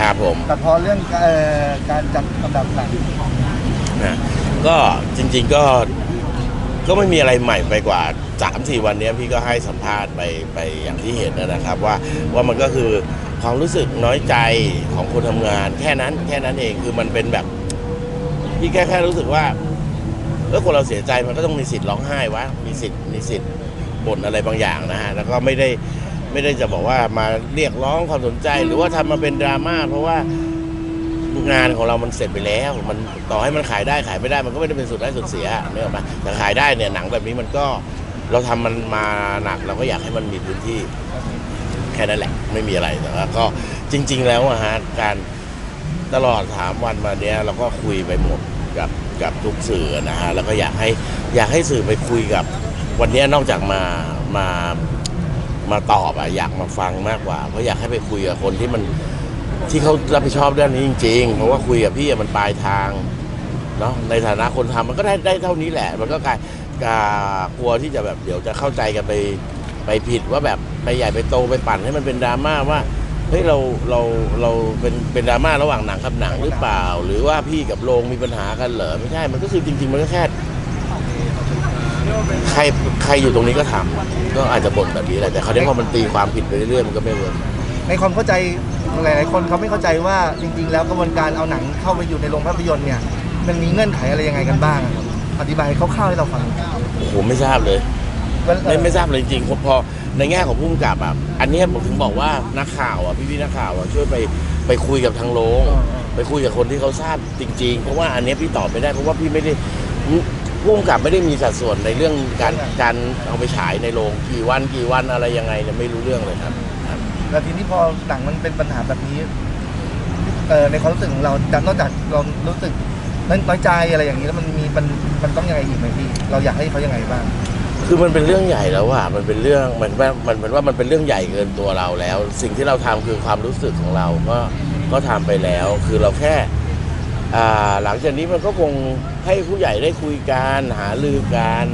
ครับผม แต่พอเรื่องเอ่อการจัดลำดับหนังนะก็จริงๆก็ก็ไม่มีอะไรใหม่ไปกว่า3ามสี่วันเนี้ยพี่ก็ให้สัมภาษณ์ไปไปอย่างที่เห็นนะครับว่าว่ามันก็คือความรู้สึกน้อยใจของคนทำงาน แค่นั้นแค่นั้นเองคือมันเป็นแบบ พี่แค่แค่รู้สึกว่าเออคนเราเสียใจมันก็ต้องมีสิทธิ์ร้องไห้วะมีสิทธิ์มีสิทธิ์บ่นอะไรบางอย่างนะฮะแล้วก็ไม่ได้ ไม่ได้จะบอกว่ามาเรียกร้องความสนใจ หรือว่าทำมาเป็นดราม่าเพราะว่างานของเรามันเสร็จไปแล้ว มันต่อให้มันขายได้ขายไม่ได้มันก็ไม่ได้เป็นสุดได้สุดเสียเนื้ออกมาแต่ขายได้เนี่ยหนังแบบนี้มันก็เราทำมันมาหนักเราก็อยากให้มันมีพื้นที่แค่นั้นแหละไม่มีอะไรแต่ว่าก็จริง ๆ แล้วอะฮะการตลอดสามวันมาเนี้ยเราก็คุยไปหมดกับกับทุกสื่อนะฮะแล้วก็อยากให้อยากให้สื่อไปคุยกับวันนี้นอกจากมามา มาตอบอะอยากมาฟังมากกว่าเพราะอยากให้ไปคุยกับคนที่มันที่เขารับผิดชอบเรื่องนี้จริงๆ เพราะว่าคุยกับพี่อะมันปลายทางเนาะในฐานะคนทำมันก็ได้ได้เท่านี้แหละ มันก็กลายกากลัวที่จะแบบเดี๋ยวจะเข้าใจกันไปไปผิดว่าแบบไปใหญ่ไปโตไปปั่นให้มันเป็นดราม่าว่าเฮ้ยเราเราเราเป็นเป็นดราม่าระหว่างหนังกับหนังหรือเปล่า หรือว่าพี่กับโรงมีปัญหากันเหรอไม่ใช่มันก็คือจริง ๆ มันก็แค่ ใครใครอยู่ตรงนี้ก็ทำก็อาจจะบ่นแบบนี้แหละแต่เขาวนี้พอมันตีความผิดไปเรื่อยๆมันก็ไม่เวิร์กในความเข้าใจหลายๆคนเขาไม่เข้าใจว่าจริง ๆ แล้วกระบวนการเอาหนังเข้าไปอยู่ในโรงภาพยนตร์เนี่ย มันมีเงื่อนไขอะไรยังไงกันบ้างอะครับอธิบายคร่าวๆให้เราฟังโอ้โหไม่ทราบเลยว่าเอ่ไม่อไม่ทราบเลยจริงๆพอในแง่ของผู้กำกับอะอันเนี้ยผมถึงบอกว่านักข่าวอะพี่ๆนักข่าวอะช่วยไปไปคุยกับทางโรงไปคุยกับคนที่เขาทราบจริง ๆ เพราะว่าอันเนี้ยพี่ตอบไม่ได้เพราะว่าพี่ไม่ได้ ผู้กำกับไม่ได้มีสัดส่วนในเรื่องการการเอาไปฉายในโรงกี่วันกี่วันอะไรยังไงเนี่ยไม่รู้เรื่องเลยครับครับ แล้วทีนี้พอหนังมันเป็นปัญหาแบบนี้เอ่อในความรู้สึกของเราจากนอกจากเรารู้สึกน้อยใจอะไรอย่างนี้แล้วมันมีมันมันต้องยังไงอีกไหมพี่เราอยากให้เขายังไงบ้าง คือมันเป็นเรื่องใหญ่แล้วอะมันเป็นเรื่องมันว่ามันเหมือนว่ามันเป็นเรื่องใหญ่เกินตัวเราแล้ว สิ่งที่เราทำคือความรู้สึกของเราก็ก็ทำไปแล้ว คือเราแค่อ่า หลังจากนี้มันก็คงให้ผู้ใหญ่ได้คุยกันหาลือกัน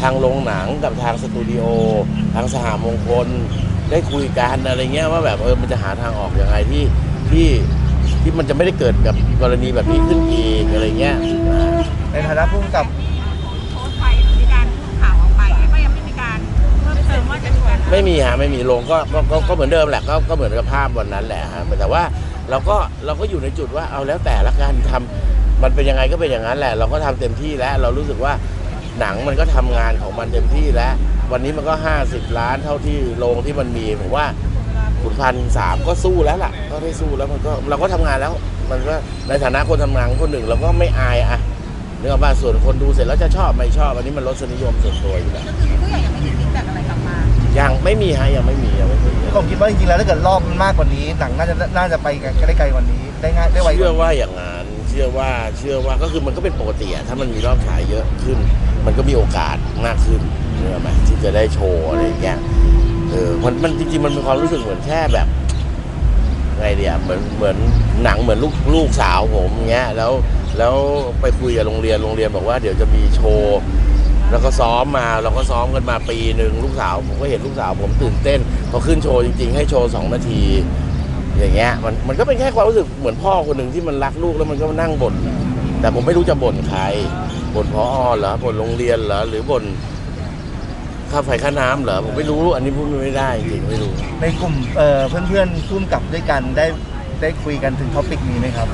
ทางโรงหนังกับทางสตูดิโอทางสหมงคลได้คุยกันอะไรเงี้ยว่าแบบเออมันจะหาทางออกยังไงที่ที่ที่มันจะไม่ได้เกิดกับกรณีแบบนี้ขึ้นอีกอะไรเงี้ยอ่าในฐานะผู้กำกับโพสต์ไปหรือมีการพูดข่าวออกไปก็ยังไม่มีการเพิ่มเติมว่าจะมีการไม่มีฮะไม่มีลงก็ก็ก็ก็เหมือนเดิมแหละก็ก็เหมือนกับภาพวันนั้นแหละฮะแต่ว่า เราก็เราก็อยู่ในจุดว่าเอาแล้วแต่ละกันทำมันเป็นยังไงก็เป็นอย่างนั้นแหละ เราก็ทำเต็มที่แล้ว เรารู้สึกว่าหนังมันก็ทำงานของมันเต็มที่แล้ว วันนี้มันก็ 50 ล้านเท่าที่โรงที่มันมีผมว่าขุนพันสามก็สู้แล้วล่ะ ก็ได้สู้แล้วมันก็เราก็ทำงานแล้ว มันก็ในฐานะคนทำงานคนหนึ่งเราก็ไม่อายอะนึกออกป่ะส่วนคนดูเสร็จแล้วจะชอบไม่ชอบอันนี้มันรสนิยมส่วนตัวอยู่แล้วผู้ใหญ่ยังไม่มีฟีดแบ็กอะไรกลับมายังไม่มีฮะยังไม่มียังไม่มี ผมคิดว่าจริงๆแล้วถ้าเกิดรอบมันมากกว่านี้หนังน่าจะน่าจะไปได้ไกลกว่านี้ได้ง่ายได้ไวกเชื่อว่านี้ ว่าอย่างนั้นเชื่อว่าเชื่อว่าก็คือมันก็เป็นปกติอะถ้ามันมีรอบฉายเยอะขึ้น มันก็มีโอกาสมากขึ้นเชื่อไหมที่จะได้โชว์อะไรอย่างเงี้ยเออมันมันจริงๆมันมีความรู้สึกเหมือนแค่แบบไงเดียเหมือนเหมือนหนังเหมือนลูกลูกสาวผมเงี้ยแล้วแล้วไปคุยกับโรงเรียนโรงเรียนบอกว่าเดี๋ยวจะมีโชว์ แล้วก็ซ้อมมาเราก็ซ้อมกันมาปีหนึ่งลูกสาว ผมก็เห็นลูกสาว ผมตื่นเต้นพอขึ้นโชว์จริง ๆ ให้โชว์สองนาที อย่างเงี้ยมันมันก็เป็นแค่ความรู้สึกเหมือนพ่อคนหนึ่งที่มันรักลูกแล้วมันก็มานั่งบ่นแต่ผมไม่รู้จะบ่นใครบ่นพอเหรอบ่นโรงเรียนเหรอหรือบ่นค่าไฟค่าน้ำเหรอผมไม่รู้อันนี้พูดไม่ได้จริงไม่รู้ ในกลุ่มเอ่อเพื่อนๆพุ่มกับด้วยกันได้ได้คุยกันถึงท็อปิกนี้ไหมครับ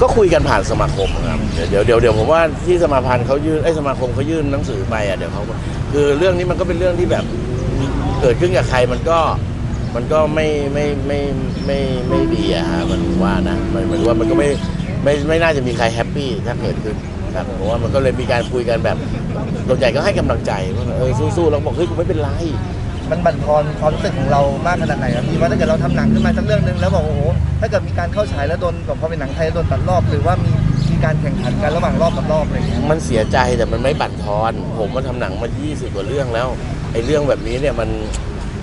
ก็คุยกันผ่านสมาคมครับเดี๋ยวเดี๋ยวเดี๋ยวผมว่าที่สมาพันธ์เขายื่นไอ้สมาคมเขายื่นหนังสือไปอะเดี๋ยวเขาคือเรื่องนี้มันก็เป็นเรื่องที่แบบเกิดขึ้นกับใครมันก็มันก็ไม่ไม่ไม่ไม่ไม่ดีอะฮะมันว่านะมันมันว่ามันก็ไม่ไม่ไม่น่าจะมีใครแฮปปี้ถ้าเกิดขึ้นครับผมว่ามันก็เลยมีการคุยกันแบบส่วนใหญ่ก็ให้กำลังใจว่าเออสู้ๆแล้วบอกเฮ้ยกูไม่เป็นไร มันบั่นทอนความรู้สึกของเรามากขนาดไหนครับพี่ว่าถ้าเกิดเราทำหนังขึ้นมาสักเรื่องหนึ่งแล้วบอกโอ้โหถ้าเกิดมีการเข้าฉายแล้วโดนแบบพอเป็นหนังไทยโดนตัดรอบ หรือว่ามีมีการแข่งขันกันระหว่างรอบกับรอบอะไรอย่างเงี้ยมันเสียใจแต่มันไม่บั่นทอน ผมมาทำหนังมา 20 กว่าเรื่องแล้วไอ้เรื่องแบบนี้เนี่ยมัน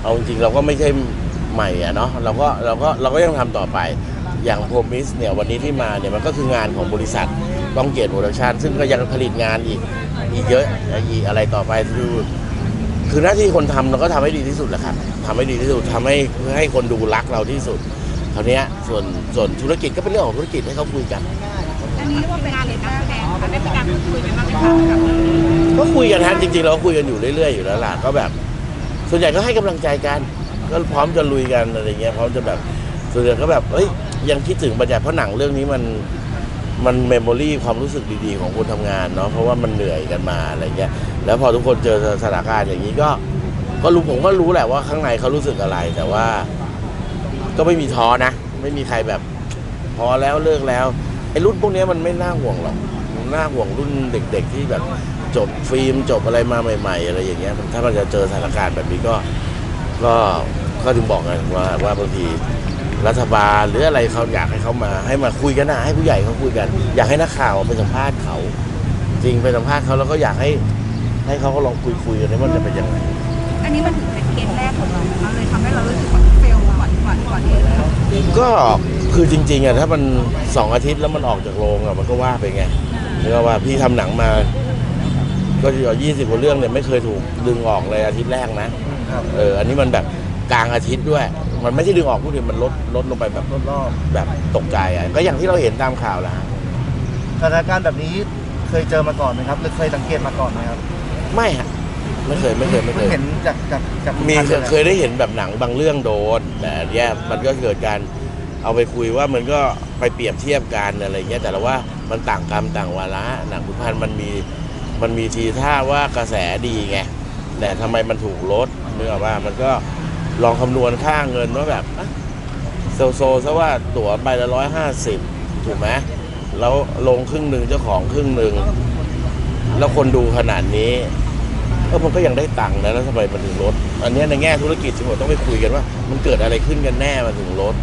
เอาจริงเราก็ไม่ใช่ใหม่อะเนาะเราก็เราก็เราก็ยังทำต่อไปอย่างโพมิสเนี่ยวันนี้ที่มาเนี่ยมันก็คืองานของบริษัทก้องเกียรติโปรดักชันซึ่งก็ยังผลิตงานอีกอีกเยอะอีกอะไรต่อไปคือ คือหน้าที่คนทำเราก็ทำให้ดีที่สุดแหละครับทำให้ดีที่สุดทำให้ให้คนดูรักเราที่สุดคราวเนี้ยส่วนส่วนธุรกิจก็เป็นเรื่องของธุรกิจให้เขาคุยกันอันนี้เรียกว่าเป็นงานหรือการแสดงคะได้มีการพูดคุยกันบ้างไหมคะกับก็คุยกันฮะจริงๆเราก็คุยกันอยู่เรื่อยๆอยู่แล้วล่ะก็แบบ ส่วนใหญ่ก็ให้กำลังใจกัน ก็พร้อมจะลุยกันอะไรเงี้ยพร้อมจะแบบส่วนใหญ่ก็แบบเอ้ยยังคิดถึงบรรยากาศเพราะหนังเรื่องนี้มัน มันเมมโมรีความรู้สึกดีๆของคนทำงานเนาะเพราะว่ามันเหนื่อยกันมาอะไรเงี้ยแล้วพอทุกคนเจอสถานการณ์อย่างนี้ก็ ก็รู้ผมก็รู้แหละว่าข้างในเขารู้สึกอะไร แต่ว่า ก็ไม่มีท้อนะ ไม่มีใครแบบ พอแล้วเลิกแล้วไอ้รุ่นพวกนี้มันไม่น่าห่วงหรอกน่าห่วงรุ่นเด็ก ๆ ที่แบบจบฟิล์มจบอะไรมาใหม่ ๆ อะไรอย่างเงี้ยถ้ามันจะเจอสถานการณ์แบบนี้ก็ ก็ก็ถึงบอกไงว่าว่าบางที รัฐบาลหรืออะไรเขาอยากให้เขามา ให้มาคุยกันนะให้ผู้ใหญ่เขาคุยกัน อยากให้นักข่าวไปสัมภาษณ์เขา จริงไปสัมภาษณ์เขาแล้วก็อยากให้ให้เขาก็ลองคุยคุยกันว่ามันจะเป็นยังไงอันนี้มันถือเป็นเคสแรกของเรามันเลยทำให้เรารู้สึกว่าเฟลก่อนก่อนก่อนเยอะเลยก็คือจริงๆอะถ้ามันสองอาทิตย์แล้วมันออกจากโรงอะมันก็ว่าไปไงเรียกว่าพี่ทำหนังมา ก็ยี่สิบกว่าเรื่องเนี่ยไม่เคยถูกดึงออกเลยอาทิตย์แรกนะครับเอออันนี้มันแบบกลางอาทิตย์ด้วย มันไม่ใช่ดึงออกพูดถึงมันลดลดลงไปแบบรอบแบบตกใจอะก็อย่างที่เราเห็นตามข่าวแหละฮะๆสถานการณ์แบบนี้เคยเจอมาก่อนไหมครับหรือเคยสังเกตมาก่อนไหมครับไม่ฮะไม่เคยไม่เคยไม่เคยเห็นจากจากจากมีผ่านเคยเคยได้เห็นแบบหนังบางเรื่องโดน แต่อันเนี้ยมันก็เกิดการเอาไปคุยว่ามันก็ไปเปรียบเทียบกันอะไรเงี้ยแต่ละว่ามันต่างกรรมต่างวาระหนังพุทธพันธ์มันมีมันมีทีท่าว่ากระแสดีไงแต่ทำไมมันถูกลดเนื่ออกว่ามันก็ ลองคำนวณค่าเงินว่าแบบอะโซโซซะว่าตั๋วใบละร้อยห้าสิบถูกไหมแล้วลงครึ่งหนึ่งเจ้าของครึ่งหนึ่ง แล้วคนดูขนาดนี้เออมันก็ยังได้ตังค์นะแล้วทำไมมันถึงลดอันเนี้ยในแง่ธุรกิจทั้งหมดต้องไปคุยกันว่า มันเกิดอะไรขึ้นกันแน่มันถึงลด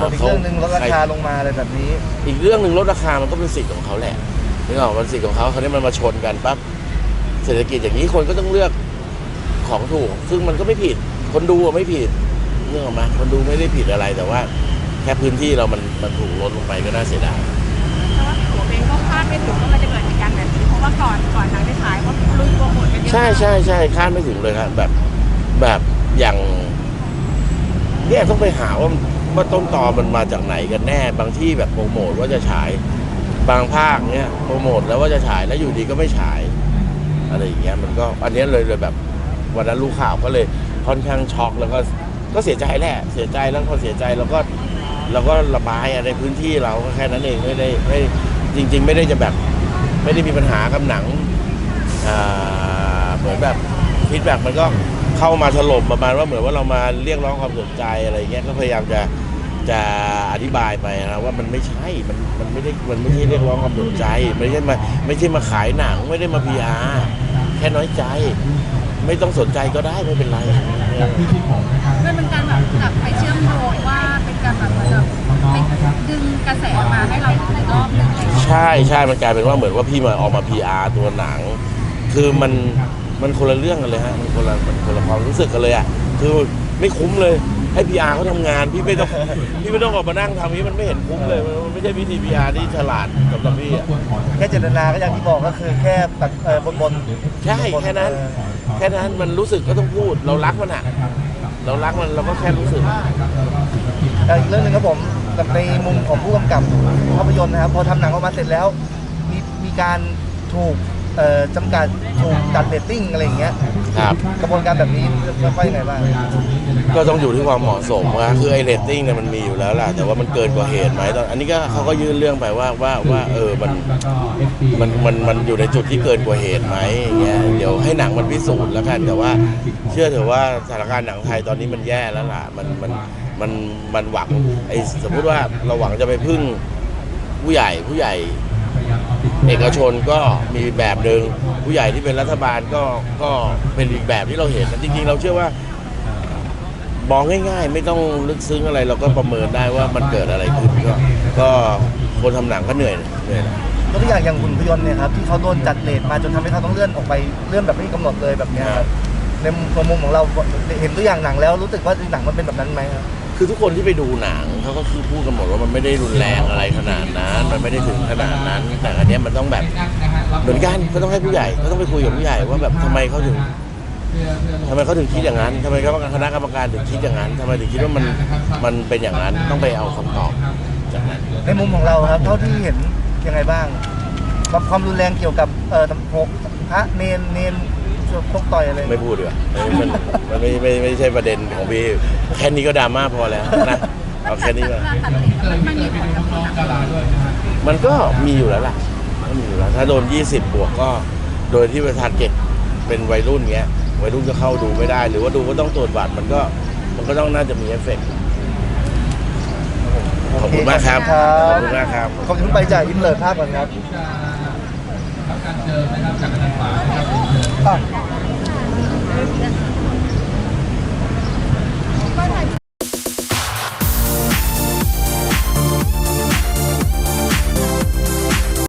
ส่วนอีกเรื่องหนึ่งลดราคาลงมาอะไรแบบนี้ อีกเรื่องหนึ่งลดราคามันก็เป็นสิทธิ์ของเขาแหละนึกออกมันสิทธิ์ของเขาคราวนี้มันมาชนกันปั๊บเศรษฐกิจอย่างนี้คนก็ต้องเลือกของถูก ซึ่งมันก็ไม่ผิด คนดูอะไม่ผิดเรื่องออกมาคนดูไม่ได้ผิดอะไรแต่ว่า แค่พื้นที่เรามันมันถูกลดลงไปก็น่าเสียดายแต่ว่าผมเองก็คาดไม่ถึงว่ามันจะเกิดเหตุการณ์แบบนี้เพราะว่าก่อนก่อนหนังได้ฉายก็ลุยโปรโมทกันเยอะใช่ใช่ใช่คาดไม่ถึงเลยครับ แบบแบบอย่างเนี่ยต้องไปหาว่าว่าต้นตอมันมาจากไหนกันแน่ บางที่แบบโปรโมทว่าจะฉายบางภาคเนี่ยโปรโมทแล้วว่าจะฉายแล้วอยู่ดีก็ไม่ฉายอะไรอย่างเงี้ยมันก็อันเนี้ยเลยเลยแบบวันนั้นรู้ข่าวก็เลย ค่อนข้างช็อกแล้วก็ก็เสียใจแหละ เสียใจแล้วพอเสียใจเราก็เราก็ระบายในพื้นที่เราก็แค่นั้นเองไม่ได้ไม่จริง ๆ ไม่ได้จะแบบไม่ได้มีปัญหากับหนังเหมือนแบบฟีดแบ็มันก็เข้ามาถล่มประมาณว่าเหมือนว่าเรามาเรียกร้องความสนใจอะไรเงี้ยก็พยายามจะจะอธิบายไปนะว่ามันไม่ใช่ มันมันไม่ได้มันไม่ใช่เรียกร้องความสนใจไม่ใช่มาไม่ใช่มาขายหนังไม่ได้มาพีอาแค่น้อยใจ ไม่ต้องสนใจก็ได้ไม่เป็นไรเออมันเป็นการแบบกลับไปเชื่อมโยงว่าเป็นการแบบเหมือนแบบไปดึงกระแสมาให้เราอีกรอบหนึงอะไรอย่างเงี้ยใช่ใช่มันกลายเป็นว่าเหมือนว่าพี่มาออกมาพีอาตัวหนัง คือมันมันคนละเรื่องกันเลยฮะมันคนละมันคนละความรู้สึกกันเลยอะคือไม่คุ้มเลย ให้พีอาเขาทำงานพี่ไม่ต้องพี่ไม่ต้องออกมานั่งทำนี้มันไม่เห็นคุ้มเลยมันมันไม่ใช่วิธีพีอาที่ฉลาดสำหรับพี่อะแค่เจตนาก็อย่างที่บอกก็คือแค่ตัดเออบนบนใช่แค่นั้น แค่นั้นมันรู้สึกก็ต้องพูด เรารักมันอะเรารักมันเราก็แค่รู้สึก แต่อีกเรื่องหนึ่งครับผมกับในมุมของผู้กำกับภาพยนตร์นะครับ พอทำหนังออกมาเสร็จแล้ว มีมีการถูก เอ่อจำกัดถูกตัดเรตติ้งอะไรอย่างเงี้ยครับ กระบวนการแบบนี้ค่อยยังไงบ้าง ก็ต้องอยู่ที่ความเหมาะสมนะคือไอ้เรตติ้งเนี่ยมันมีอยู่แล้วล่ะ แต่ว่ามันเกินกว่าเหตุไหมตอนอันนี้ก็เขาก็ยื่นเรื่องไปว่าว่าว่าเออมันมันมันมันอยู่ในจุดที่เกินกว่าเหตุไหมอย่างเงี้ยเดี๋ยวให้หนังมันพิสูจน์แล้วกันแต่ว่า เชื่อเถอะว่าสถานการณ์หนังไทยตอนนี้มันแย่แล้วล่ะมันมันมันมันหวังไอ้สมมุติว่าเราหวังจะไปพึ่งผู้ใหญ่ผู้ใหญ่ เอกชนก็มีแบบหนึ่งผู้ใหญ่ที่เป็นรัฐบาลก็ก็เป็นอีกแบบที่เราเห็นนะจริงๆ เราเชื่อว่ามองง่ายๆ ไม่ต้องลึกซึ้งอะไรเราก็ประเมินได้ว่ามันเกิดอะไรขึ้นก็ก็คนทำหนังก็เหนื่อยเหนื่อยนะยกตัวอย่างอย่างหุ่นพยนต์เนี่ยครับที่เขาโดนจัดเลทมาจนทำให้เขาต้องเลื่อนออกไปเลื่อนแบบไม่มีกำหนดเลยแบบเนี้ยครับในมุมของเราเห็นตัวอย่างหนังแล้วรู้สึกว่าหนังมันเป็นแบบนั้นไหมครับ คือทุกคนที่ไปดูหนังเขาก็คือพูดกันหมดว่ามันไม่ได้รุนแรงอะไรขนาดนั้น มันไม่ได้ถึงขนาดนั้น แต่อันเนี้ยมันต้องแบบเหมือนกันก็ต้องให้ผู้ใหญ่ก็ต้องไปคุยกับผู้ใหญ่ว่าแบบทำไมเขาถึงทำไมเขาถึงคิดอย่างนั้นทำไมคณะกรรมการถึงคิดอย่างนั้นทำไมถึงคิดว่ามันมันเป็นอย่างนั้นต้องไปเอาคำตอบจากนั้น ในมุมของเราครับ เท่าที่เห็นยังไงบ้างความรุนแรงเกี่ยวกับเอ่อตำพกพระเนนเนน พกต่อยอะไรไม่พูดดีกว่ามันมันไม่ไม่ไม่ใช่ประเด็นของพี่แค่นี้ก็ดราม่าพอแล้วนะเอาแค่นี้ก็เวลาตัดสินมันมีผลกับคนต่างๆมันก็มีอยู่แล้วล่ะก็มีอยู่แล้ว ถ้าโดน 20 บวกก็ โดยที่ประธานเก็ตเป็นวัยรุ่นเงี้ยวัยรุ่นก็เข้าดูไม่ได้ หรือว่าดูก็ต้องตรวจบัตรมันก็มันก็ต้องน่าจะมีเอฟเฟกต์ขอบคุณมากครับครัขอบบคุณมากครับขอบคุณไปจากอินเลิร์ภาพก่อนครับอะ 아!